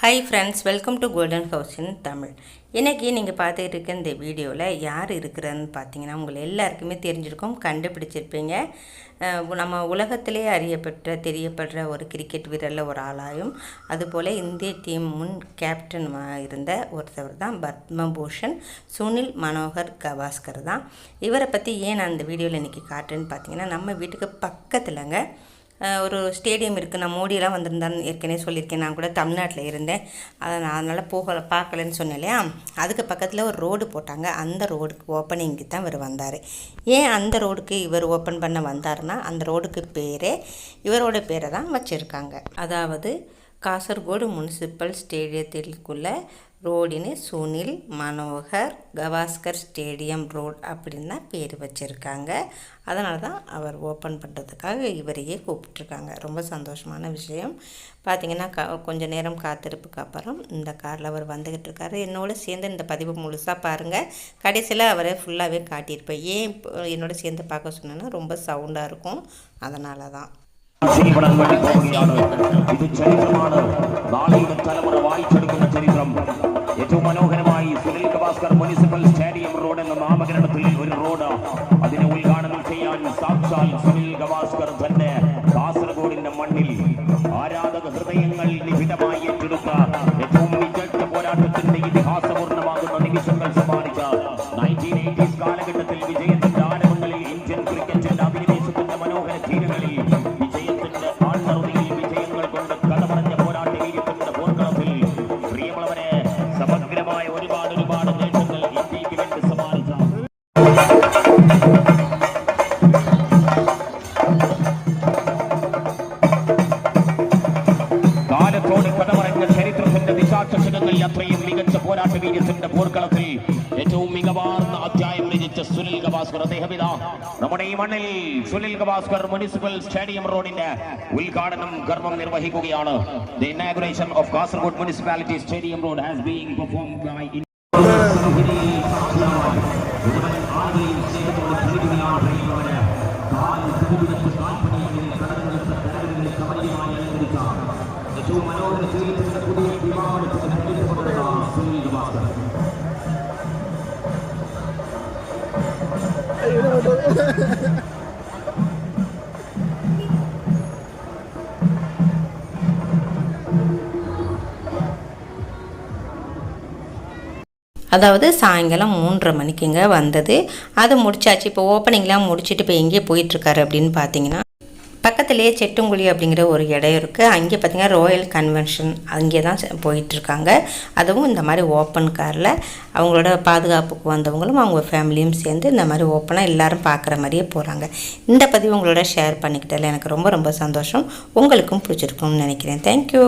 Hi friends welcome to golden house in Tamil இன்றைக்கி நீங்கள் பார்த்துக்கிட்டு இருக்க இந்த வீடியோவில் யார் இருக்கிறன்னு பார்த்தீங்கன்னா உங்களை எல்லாருக்குமே தெரிஞ்சிருக்கும் கண்டுபிடிச்சிருப்பீங்க. நம்ம உலகத்திலே அறியப்பட்ட தெரியப்படுற ஒரு கிரிக்கெட் வீரரில் ஒரு ஆளாயும் அதுபோல் இந்திய டீம் முன் கேப்டன் இருந்த ஒருத்தவர் தான் பத்மபூஷன் சுனில் மனோகர் கவாஸ்கர் தான். இவரை பற்றி ஏன் நான் இந்த வீடியோவில் இன்றைக்கி காட்டுறேன்னு பார்த்தீங்கன்னா நம்ம வீட்டுக்கு பக்கத்தில்ங்க ஒரு ஸ்டேடியம் இருக்குது நான் மோடியெலாம் வந்திருந்தான்னு ஏற்கனவே சொல்லியிருக்கேன். நான் கூட தமிழ்நாட்டில் இருந்தேன். அதை நான் அதனால் போகலை பார்க்கலன்னு சொன்னேன் இல்லையா? அதுக்கு பக்கத்தில் ஒரு ரோடு போட்டாங்க. அந்த ரோடுக்கு ஓப்பனிங்க்கு தான் இவர் வந்தார். ஏன் அந்த ரோடுக்கு இவர் ஓப்பன் பண்ண வந்தாருன்னா அந்த ரோடுக்கு பேரே இவரோட பேரை தான் வச்சுருக்காங்க. அதாவது காசர்கோடு முனிசிபல் ஸ்டேடியத்திற்குள்ள ரோடினு சுனில் மனோகர் கவாஸ்கர் ஸ்டேடியம் ரோட் அப்படின்னு தான் பேர் வச்சுருக்காங்க. அதனால தான் அவர் ஓப்பன் பண்ணுறதுக்காக இவரையே கூப்பிட்ருக்காங்க ரொம்ப சந்தோஷமான விஷயம். பார்த்தீங்கன்னா க கொஞ்ச நேரம் காத்திருப்புக்கு அப்புறம் இந்த காரில் அவர் வந்துக்கிட்டு இருக்காரு என்னோட சேர்ந்து இந்த பதிவு முழுசாக பாருங்கள் கடைசியில் அவரை ஃபுல்லாகவே காட்டியிருப்பேன். ஏன் இப்போ என்னோட சேர்ந்து பார்க்க சொன்னேன்னா ரொம்ப சவுண்டாக இருக்கும். அதனால தான். ആശീർവണം വേണ്ടി പോവുകയാണ് ഇത് ചരിത്രമാണ്. നാളെയുടെ തലമുറ വായിച്ചെടുക്കുന്ന ചരിത്രം. ഏറ്റവും മനോഹരമായി Sunil Gavaskar municipal stadium road എന്ന നാമകരണത്തിൽ ഒരു റോഡ് അതിനെ ഉദ്ഘാടനം ചെയ്യാൻ സാക്ഷാൽ സുനിൽ ഗവാസ്കർ തന്നെ ദിശാചഷകങ്ങളിൽ അത്രയും മികച്ച പോരാട്ട വീര്യത്തിന്റെ പോർക്കളത്തിൽ ഏറ്റവും മികവാർന്ന അധ്യായം രചിച്ച സുനിൽ ഗവാസ്കർ അദ്ദേഹം നമ്മുടെ ഈ മണ്ണിൽ സുനിൽ ഗവാസ്കർ മുനിസിപ്പൽ സ്റ്റേഡിയം റോഡിന്റെ ഉദ്ഘാടനം കർമ്മം നിർവഹിക്കുകയാണ്. The inauguration of Kasaragod municipality stadium road has being performed by அதாவது சாயங்காலம் மூன்றரை மணிக்குங்க வந்தது. அது முடிச்சாச்சு. இப்போ ஓப்பனிங்லாம் முடிச்சுட்டு இப்போ எங்கே போயிட்டுருக்காரு அப்படின்னு பார்த்தீங்கன்னா பக்கத்துலேயே செட்டுங்குழி அப்படிங்கிற ஒரு இடம் இருக்குது அங்கே பார்த்தீங்கன்னா ராயல் கன்வென்ஷன் அங்கே தான் போயிட்டுருக்காங்க. அதுவும் இந்த மாதிரி ஓப்பன் காரில் அவங்களோட பாதுகாப்புக்கு வந்தவங்களும் அவங்க ஃபேமிலியும் சேர்ந்து இந்த மாதிரி ஓப்பனாக எல்லாரும் பார்க்குற மாதிரியே போகிறாங்க இந்த பதிவு உங்களோட ஷேர் பண்ணிக்கிட்டதில் எனக்கு ரொம்ப ரொம்ப சந்தோஷம். உங்களுக்கும் பிடிச்சிருக்கும்னு நினைக்கிறேன். தேங்க்யூ